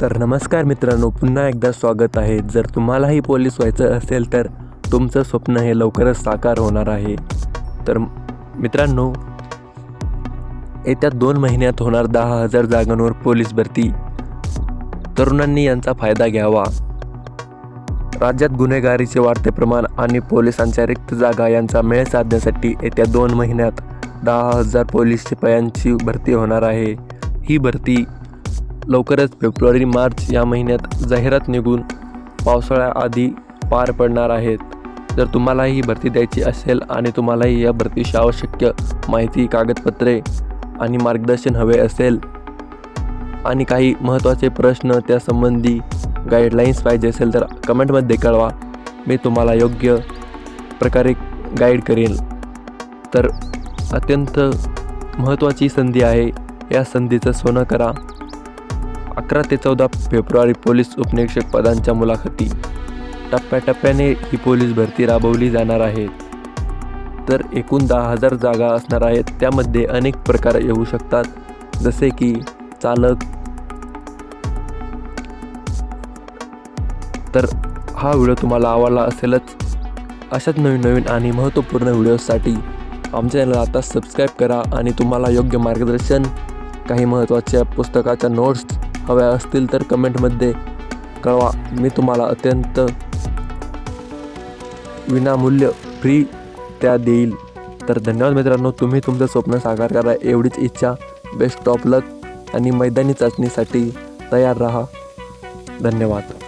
तर नमस्कार मित्रांनो पुन्हा एकदा स्वागत आहे. जर तुम्हालाही पोलीस व्हायचं असेल तर तुमचं स्वप्न हे लवकरच साकार होणार आहे. तर मित्रांनो येत्या दोन महिन्यात होणार दहा हजार जागांवर पोलीस भरती. तरुणांनी यांचा फायदा घ्यावा. राज्यात गुन्हेगारीचे वाढते प्रमाण आणि पोलिसांच्या रिक्त जागा यांचा मेळ साधण्यासाठी येत्या दोन महिन्यात दहा हजार पोलीस शिपायांची भरती होणार आहे. ही भरती लवकरच फेब्रुवारी मार्च या महिन्यात जाहिरात निघून पावसाळ्याआधी पार पडणार आहेत. जर तुम्हालाही ही भरती द्यायची असेल आणि तुम्हालाही या भरतीशी आवश्यक माहिती कागदपत्रे आणि मार्गदर्शन हवे असेल आणि काही महत्त्वाचे प्रश्न त्यासंबंधी गाईडलाईन्स पाहिजे असेल तर कमेंटमध्ये कळवा. मी तुम्हाला योग्य प्रकारे गाईड करेन. तर अत्यंत महत्त्वाची संधी आहे. या संधीचं सोनं करा. अकरा ते चौदा फेब्रुवारी पोलीस उपनिरीक्षक पदांच्या मुलाखती. टप्प्याटप्प्याने ही पोलीस भरती राबवली जाणार आहे. तर एकूण दहा हजार जागा असणार आहेत. त्यामध्ये अनेक प्रकार येऊ शकतात. जसे की चालक. तर हा व्हिडिओ तुम्हाला आवडला असेलच. अशाच नवीन नवीन आणि महत्त्वपूर्ण व्हिडिओसाठी आमच्या चॅनल आता सबस्क्राईब करा आणि तुम्हाला योग्य मार्गदर्शन काही महत्त्वाच्या पुस्तकाच्या नोट्स हव्या असतील तर कमेंटमध्ये कळवा. मी तुम्हाला अत्यंत विनामूल्य फ्री त्या देईल. तर धन्यवाद मित्रांनो तुम्ही तुमचं स्वप्न साकार करा. एवढीच इच्छा. बेस्ट ऑफ लक आणि मैदानी चाचणीसाठी तयार राहा. धन्यवाद.